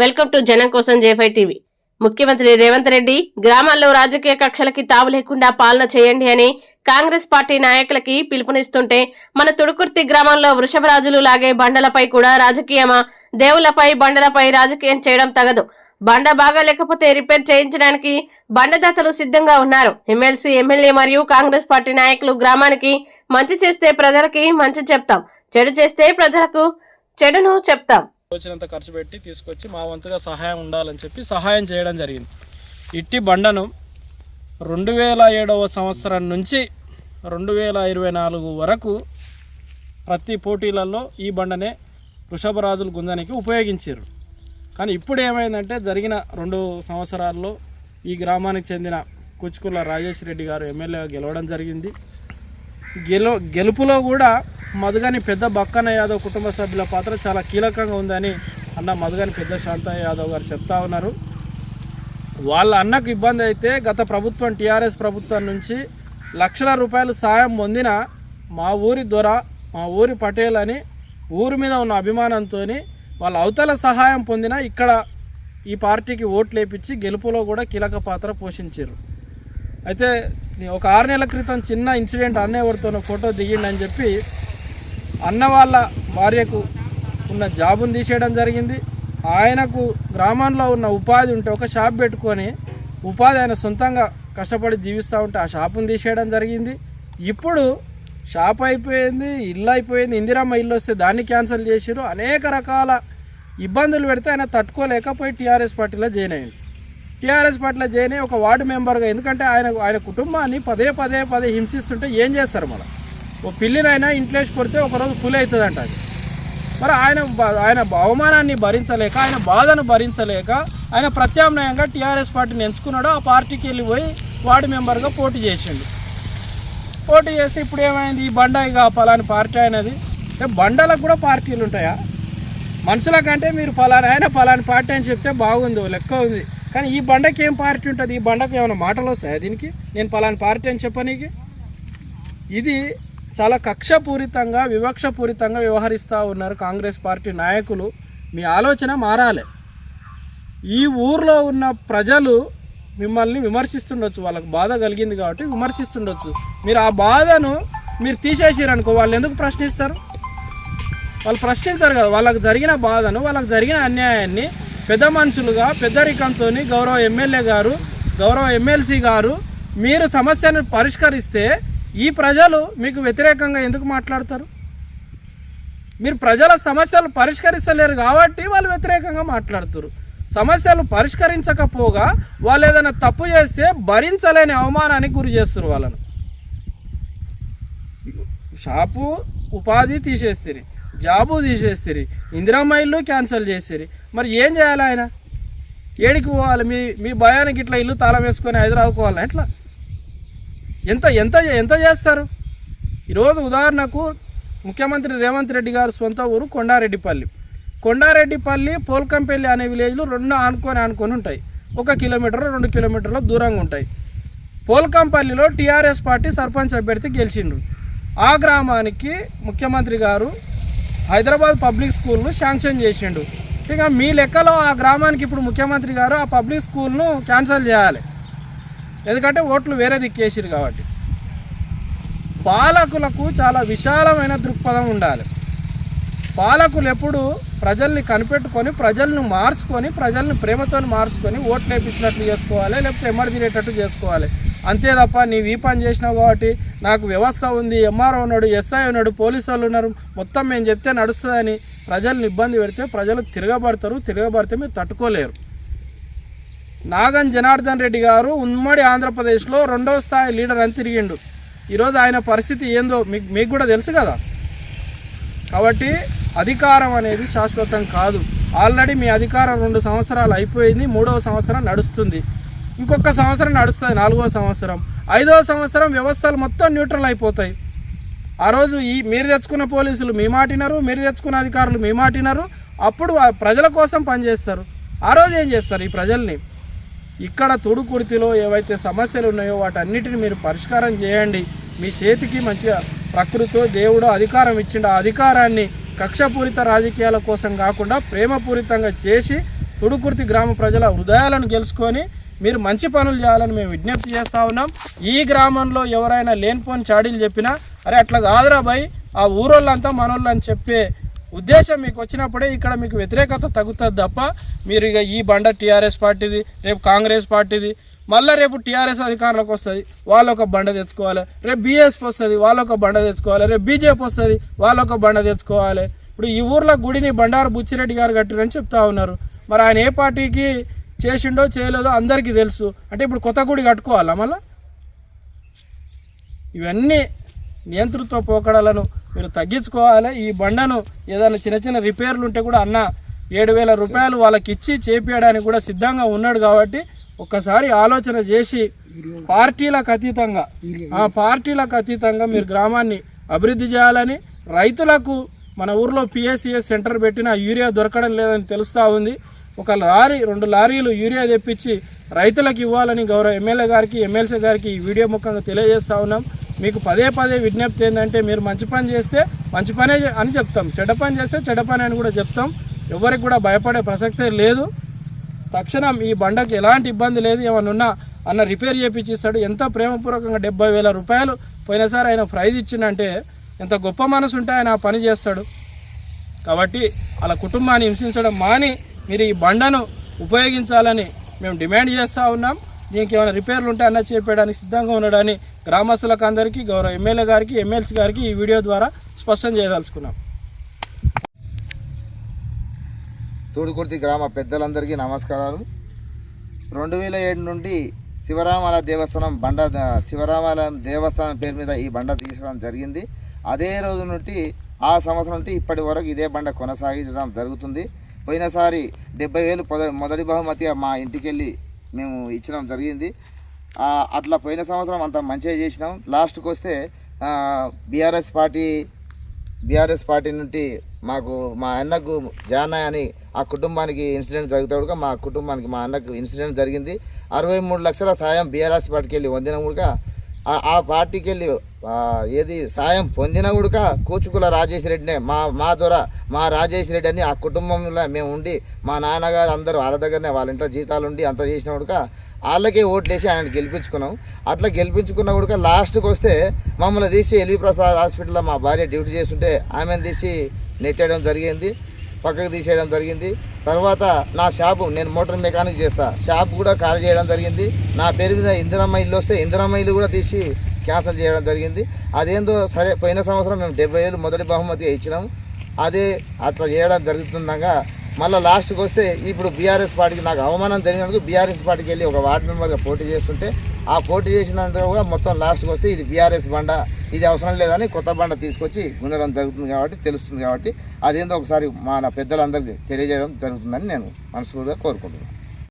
Welcome to జనం కోసం జేఫై TV. ముఖ్యమంత్రి రేవంత్ రెడ్డి గ్రామాల్లో రాజకీయ కక్షలకి తావు లేకుండా పాలన చేయండి అని కాంగ్రెస్ పార్టీ నాయకులకి పిలుపునిస్తుంటే మన తుడుకుర్తి గ్రామంలో వృషభరాజులు లాగే బండలపై కూడా రాజకీయమా? దేవులపై బండలపై రాజకీయం చేయడం తగదు. బండ బాగా లేకపోతే రిపేర్ చేయించడానికి బండదాతలు సిద్ధంగా ఉన్నారు. ఎమ్మెల్సీ ఎమ్మెల్యే మరియు కాంగ్రెస్ పార్టీ నాయకులు గ్రామానికి మంచి చేస్తే ప్రజలకి మంచి చెప్తాం. చెడు చేస్తే ప్రజలకు చెడును చెప్తాం. వచ్చినంత ఖర్చు పెట్టి తీసుకొచ్చి మా వంతుగా సహాయం ఉండాలని చెప్పి సహాయం చేయడం జరిగింది. ఇట్టి బండను రెండు వేల ఏడవ సంవత్సరం నుంచి రెండు వేల ఇరవై నాలుగు వరకు ప్రతి పోటీలలో ఈ బండనే వృషభరాజులు గుంజానికి ఉపయోగించారు కానీ ఇప్పుడు ఏమైందంటే జరిగిన రెండు సంవత్సరాల్లో ఈ గ్రామానికి చెందిన కుచ్చుకుల రాజేష్ రెడ్డి గారు ఎమ్మెల్యేగా గెలవడం జరిగింది. గెలు గెలుపులో కూడా మధుగాని పెద్ద బక్కన యాదవ్ కుటుంబ సభ్యుల పాత్ర చాలా కీలకంగా ఉందని అన్న మధుగాని పెద్ద శాంతయ్య యాదవ్ గారు చెప్తా ఉన్నారు. వాళ్ళ అన్నకు ఇబ్బంది అయితే గత ప్రభుత్వం టీఆర్ఎస్ ప్రభుత్వం నుంచి లక్షల రూపాయలు సాయం పొందిన మా ఊరి దొర మా ఊరి పటేల్ అని ఊరి మీద ఉన్న అభిమానంతో వాళ్ళ అవతల సహాయం పొందిన ఇక్కడ ఈ పార్టీకి ఓట్లు వేపించి గెలుపులో కూడా కీలక పాత్ర పోషించారు. అయితే ఒక ఆరు నెలల క్రితం చిన్న ఇన్సిడెంట్ అన్నయ్య ఎవరితోనో ఫోటో దిగిండని చెప్పి అన్న వాళ్ళ భార్యకు ఉన్న జాబును తీసేయడం జరిగింది. ఆయనకు గ్రామంలో ఉన్న ఉపాధి ఉంటే ఒక షాప్ పెట్టుకొని ఉపాధి ఆయన సొంతంగా కష్టపడి జీవిస్తూ ఉంటే ఆ షాపును తీసేయడం జరిగింది. ఇప్పుడు షాప్ అయిపోయింది ఇల్లు అయిపోయింది ఇందిరమ్మ ఇల్లు వస్తే దాన్ని క్యాన్సిల్ చేసిరు అనేక రకాల ఇబ్బందులు పెడితే ఆయన తట్టుకోలేకపోయి టీఆర్ఎస్ పార్టీలో జాయిన్ అయ్యింది టీఆర్ఎస్ పట్ల జాయిన్ ఒక వార్డు మెంబర్గా ఎందుకంటే ఆయన ఆయన కుటుంబాన్ని పదే పదే పదే హింసిస్తుంటే ఏం చేస్తారు మనం ఓ పిల్లినైనా ఇంట్లోకి కొడితే ఒకరోజు పులి అవుతుందంట అది. మరి ఆయన ఆయన అవమానాన్ని భరించలేక ఆయన బాధను భరించలేక ఆయన ప్రత్యామ్నాయంగా టీఆర్ఎస్ పార్టీని ఎంచుకున్నాడు ఆ పార్టీకి వెళ్ళిపోయి వార్డు మెంబర్గా పోటీ చేసిండు. పోటీ చేసి ఇప్పుడు ఏమైంది? ఈ బండ ఇక పలాని పార్టీ అయినది బండలకు కూడా పార్టీలు ఉంటాయా? మనుషుల కంటే మీరు పలానా ఆయన పలాని పార్టీ అని చెప్తే బాగుంది ఓ లెక్క ఉంది. కానీ ఈ బండకి ఏం పార్టీ ఉంటుంది? ఈ బండకు ఏమైనా మాటలు వస్తాయా దీనికి? నేను పలాని పార్టీ అని చెప్పనీకి ఇది చాలా కక్షపూరితంగా వివక్షపూరితంగా వ్యవహరిస్తూ ఉన్నారు కాంగ్రెస్ పార్టీ నాయకులు. మీ ఆలోచన మారాలి. ఈ ఊర్లో ఉన్న ప్రజలు మిమ్మల్ని విమర్శిస్తుండొచ్చు. వాళ్ళకి బాధ కలిగింది కాబట్టి విమర్శిస్తుండొచ్చు. మీరు ఆ బాధను మీరు తీసేసారనుకో వాళ్ళు ఎందుకు ప్రశ్నిస్తారు? వాళ్ళు ప్రశ్నించారు కదా. వాళ్ళకు జరిగిన బాధను వాళ్ళకు జరిగిన అన్యాయాన్ని పెద్ద మనుషులుగా పెద్దరికంతో గౌరవ ఎమ్మెల్యే గారు గౌరవ ఎమ్మెల్సీ గారు మీరు సమస్యను పరిష్కరిస్తే ఈ ప్రజలు మీకు వ్యతిరేకంగా ఎందుకు మాట్లాడతారు? మీరు ప్రజల సమస్యలు పరిష్కరిస్తలేరు కాబట్టి వాళ్ళు వ్యతిరేకంగా మాట్లాడుతారు. సమస్యలు పరిష్కరించకపోగా వాళ్ళు ఏదైనా తప్పు చేస్తే భరించలేని అవమానానికి గురి చేస్తారు వాళ్ళను. షాపు ఉపాధి తీసేస్తారు జాబు తీసేస్తారు ఇందిరమ్మ ఇల్లు క్యాన్సిల్ చేస్తారు మరి ఏం చేయాలి ఆయన? ఏడికి పోవాలి? మీ మీ భయానికి ఇట్లా ఇల్లు తాళం వేసుకొని హైదరాబాద్ పోవాలి? ఎట్లా? ఎంత ఎంత ఎంత చేస్తారు? ఈరోజు ఉదాహరణకు ముఖ్యమంత్రి రేవంత్ రెడ్డి గారు సొంత ఊరు కొండారెడ్డిపల్లి. కొండారెడ్డిపల్లి పోల్కంపల్లి అనే విలేజ్లు రెండు ఆనుకొని ఆనుకొని ఉంటాయి. ఒక కిలోమీటర్ రెండు కిలోమీటర్ల దూరంగా ఉంటాయి. పోల్కంపల్లిలో టీఆర్ఎస్ పార్టీ సర్పంచ్ అభ్యర్థి గెలిచిండ్రు ఆ గ్రామానికి ముఖ్యమంత్రి గారు హైదరాబాద్ పబ్లిక్ స్కూల్ను శాంక్షన్ చేసిండు. ఇక మీ లెక్కలో ఆ గ్రామానికి ఇప్పుడు ముఖ్యమంత్రి గారు ఆ పబ్లిక్ స్కూల్ను క్యాన్సిల్ చేయాలి. ఎందుకంటే ఓట్లు వేరే దిక్కేసిరు కాబట్టి. పాలకులకు చాలా విశాలమైన దృక్పథం ఉండాలి. పాలకులు ఎప్పుడు ప్రజల్ని కనిపెట్టుకొని ప్రజలను మార్చుకొని ప్రజల్ని ప్రేమతో మార్చుకొని ఓట్లు వేపించినట్లు చేసుకోవాలి లేకపోతే ఎమ్మడి తినేటట్టు చేసుకోవాలి. అంతే తప్ప నీవు ఈ పని చేసినావు కాబట్టి నాకు వ్యవస్థ ఉంది ఎంఆర్ఓ ఉన్నాడు ఎస్ఐ ఉన్నాడు పోలీసు వాళ్ళు ఉన్నారు మొత్తం మేము చెప్తే నడుస్తుందని ప్రజలను ఇబ్బంది పెడితే ప్రజలు తిరగబడతారు తిరగబడితే మీరు తట్టుకోలేరు. నాగన్ జనార్దన్ రెడ్డి గారు ఉమ్మడి ఆంధ్రప్రదేశ్లో రెండవ స్థాయి లీడర్ అని తిరిగిండు. ఈరోజు ఆయన పరిస్థితి ఏందో మీకు మీకు కూడా తెలుసు కదా. కాబట్టి అధికారం అనేది శాశ్వతం కాదు. ఆల్రెడీ మీ అధికారం రెండు సంవత్సరాలు అయిపోయింది మూడవ సంవత్సరం నడుస్తుంది. ఇంకొక సంవత్సరం నడుస్తుంది నాలుగో సంవత్సరం. ఐదవ సంవత్సరం వ్యవస్థలు మొత్తం న్యూట్రల్ అయిపోతాయి. ఆ రోజు ఈ మీరు తెచ్చుకున్న పోలీసులు మీ మాటినారు మీరు తెచ్చుకున్న అధికారులు మీ మాటినారు అప్పుడు ప్రజల కోసం పనిచేస్తారు. ఆ రోజు ఏం చేస్తారు ఈ ప్రజల్ని? ఇక్కడ తుడుకుర్తిలో ఏవైతే సమస్యలు ఉన్నాయో వాటన్నిటిని మీరు పరిష్కారం చేయండి. మీ చేతికి మంచిగా ప్రకృతితో దేవుడు అధికారం ఇచ్చిండు. ఆ అధికారాన్ని కక్షపూరిత రాజకీయాల కోసం కాకుండా ప్రేమపూరితంగా చేసి తుడుకుర్తి గ్రామ ప్రజల హృదయాలను గెలుచుకొని మీరు మంచి పనులు చేయాలని మేము విజ్ఞప్తి చేస్తా ఉన్నాం. ఈ గ్రామంలో ఎవరైనా లేనిపోని చాడీలు చెప్పినా అరే అట్లా కాదురా భయ్ ఆ ఊరోళ్ళంతా మనోళ్ళు అని చెప్పే ఉద్దేశం మీకు వచ్చినప్పుడే ఇక్కడ మీకు వ్యతిరేకత తగ్గుతుంది తప్ప మీరు ఇక ఈ బండ టీఆర్ఎస్ పార్టీది రేపు కాంగ్రెస్ పార్టీది మళ్ళీ రేపు టీఆర్ఎస్ అధికారంలోకి వస్తుంది వాళ్ళు ఒక బండ తెచ్చుకోవాలి. రేపు బీఎస్పీ వస్తుంది వాళ్ళు ఒక బండ తెచ్చుకోవాలి. రేపు బీజేపీ వస్తుంది వాళ్ళు ఒక బండ తెచ్చుకోవాలి. ఇప్పుడు ఈ ఊర్లో గుడిని బండారు బుచ్చిరెడ్డి గారు కట్టిరని చెప్తా ఉన్నారు. మరి ఆయన ఏ పార్టీకి చేసిండో చేయలేదో అందరికీ తెలుసు. అంటే ఇప్పుడు కొత్త గుడి కట్టుకోవాలా మళ్ళీ? ఇవన్నీ నియంతృత్వ పోకడలను మీరు తగ్గించుకోవాలి. ఈ బండను ఏదైనా చిన్న చిన్న రిపేర్లు ఉంటే కూడా అన్న ఏడు వేల రూపాయలు వాళ్ళకి ఇచ్చి చేపించడానికి కూడా సిద్ధంగా ఉన్నాడు కాబట్టి ఒక్కసారి ఆలోచన చేసి పార్టీలకు అతీతంగా ఆ పార్టీలకు అతీతంగా మీరు గ్రామాన్ని అభివృద్ధి చేయాలని రైతులకు మన ఊర్లో పిఎస్సిఎస్ సెంటర్ పెట్టిన యూరియా దొరకడం లేదని తెలుస్తూ ఉంది. ఒక లారీ రెండు లారీలు యూరియా తెప్పించి రైతులకు ఇవ్వాలని గౌరవ ఎమ్మెల్యే గారికి ఎమ్మెల్సీ గారికి ఈ వీడియో ముఖంగా తెలియజేస్తా ఉన్నాం. మీకు పదే పదే విజ్ఞప్తి ఏంటంటే మీరు మంచి పని చేస్తే మంచి పనే అని చెప్తాం. చెడ్డ పని చేస్తే చెడ్డ పని అని కూడా చెప్తాం. ఎవరికి కూడా భయపడే ప్రసక్తే లేదు. తక్షణం ఈ బండకి ఎలాంటి ఇబ్బంది లేదు. ఏమన్నా అన్న రిపేర్ చేపించి ఇస్తాడు ఎంత ప్రేమపూర్వకంగా డెబ్బై వేల రూపాయలు పోయినసారి ఆయన ప్రైజ్ ఇచ్చిందంటే ఎంత గొప్ప మనసు ఉంటే ఆయన ఆ పని చేస్తాడు. కాబట్టి వాళ్ళ కుటుంబాన్ని హింసించడం మాని మీరు ఈ బండను ఉపయోగించాలని మేము డిమాండ్ చేస్తూ ఉన్నాం. దీనికి ఏమైనా రిపేర్లు ఉంటే అన్న చేపేయడానికి సిద్ధంగా ఉండడాన్ని గ్రామస్తులకు అందరికీ గౌరవ ఎమ్మెల్యే గారికి ఎమ్మెల్సీ గారికి ఈ వీడియో ద్వారా స్పష్టం చేయదలుచుకున్నాం. తూడుకుర్తి గ్రామ పెద్దలందరికీ నమస్కారాలు. రెండు వేల ఏడు నుండి శివరామాల దేవస్థానం బండ శివరామాల దేవస్థానం పేరు మీద ఈ బండ తీసుకోవడం జరిగింది. అదే రోజు నుండి ఆ సంవత్సరం నుండి ఇప్పటి వరకు ఇదే బండ కొనసాగించడం జరుగుతుంది. పోయినసారి డెబ్బై వేలు పొద మొదటి బహుమతిగా మా ఇంటికి వెళ్ళి మేము ఇచ్చడం జరిగింది. అట్లా పోయిన సంవత్సరం అంత మంచిగా చేసినాం. లాస్ట్కి వస్తే బీఆర్ఎస్ పార్టీ బీఆర్ఎస్ పార్టీ నుండి మాకు మా అన్నకు జానాయ్ అని ఆ కుటుంబానికి ఇన్సిడెంట్ జరుగుతాడుగా మా కుటుంబానికి మా అన్నకు ఇన్సిడెంట్ జరిగింది. అరవై మూడు లక్షల సాయం బీఆర్ఎస్ పార్టీకి వెళ్ళి వందిన కూడా ఆ పార్టీకి వెళ్ళి ఏది సాయం పొందిన కూడా కూచుకుల రాజేష్ రెడ్డినే మా మా ద్వారా మా రాజేష్ రెడ్డి అని ఆ కుటుంబంలో మేము ఉండి మా నాన్నగారు అందరూ వాళ్ళ దగ్గరనే వాళ్ళ ఇంట్లో జీతాలు ఉండి అంత చేసిన కూడా వాళ్ళకే ఓట్లేసి ఆయన గెలిపించుకున్నాం. అట్లా గెలిపించుకున్న కూడా లాస్ట్కి వస్తే మమ్మల్ని తీసి ఎల్వి ప్రసాద్ హాస్పిటల్లో మా భార్య డ్యూటీ చేస్తుంటే ఆమెను తీసి నెట్టేయడం జరిగింది పక్కకు తీసేయడం జరిగింది. తర్వాత నా షాపు నేను మోటార్ మెకానిక్ చేస్తా షాప్ కూడా ఖాళీ చేయడం జరిగింది. నా పేరు మీద ఇందిరమ్మ ఇల్లు వస్తే ఇందిరమ్మ ఇల్లు కూడా తీసి క్యాన్సిల్ చేయడం జరిగింది. అదేందో సరే పోయిన సంవత్సరం మేము డెబ్బై ఏళ్ళు మొదటి బహుమతి ఇచ్చినాము. అదే అట్లా చేయడం జరుగుతుండగా మళ్ళీ లాస్ట్కి వస్తే ఇప్పుడు బీఆర్ఎస్ పార్టీకి నాకు అవమానం జరిగినందుకు బీఆర్ఎస్ పార్టీకి వెళ్ళి ఒక వార్డు మెంబర్గా పోటీ చేస్తుంటే ఆ పోటీ చేసినందుకు కూడా మొత్తం లాస్ట్కి వస్తే ఇది బీఆర్ఎస్ బండ ఇది అవసరం లేదని కొత్త బండ తీసుకొచ్చి ఉండడం జరుగుతుంది కాబట్టి తెలుస్తుంది కాబట్టి అదేందో ఒకసారి మన పెద్దలందరికీ తెలియజేయడం జరుగుతుందని నేను మనస్ఫూర్తిగా కోరుకుంటున్నాను.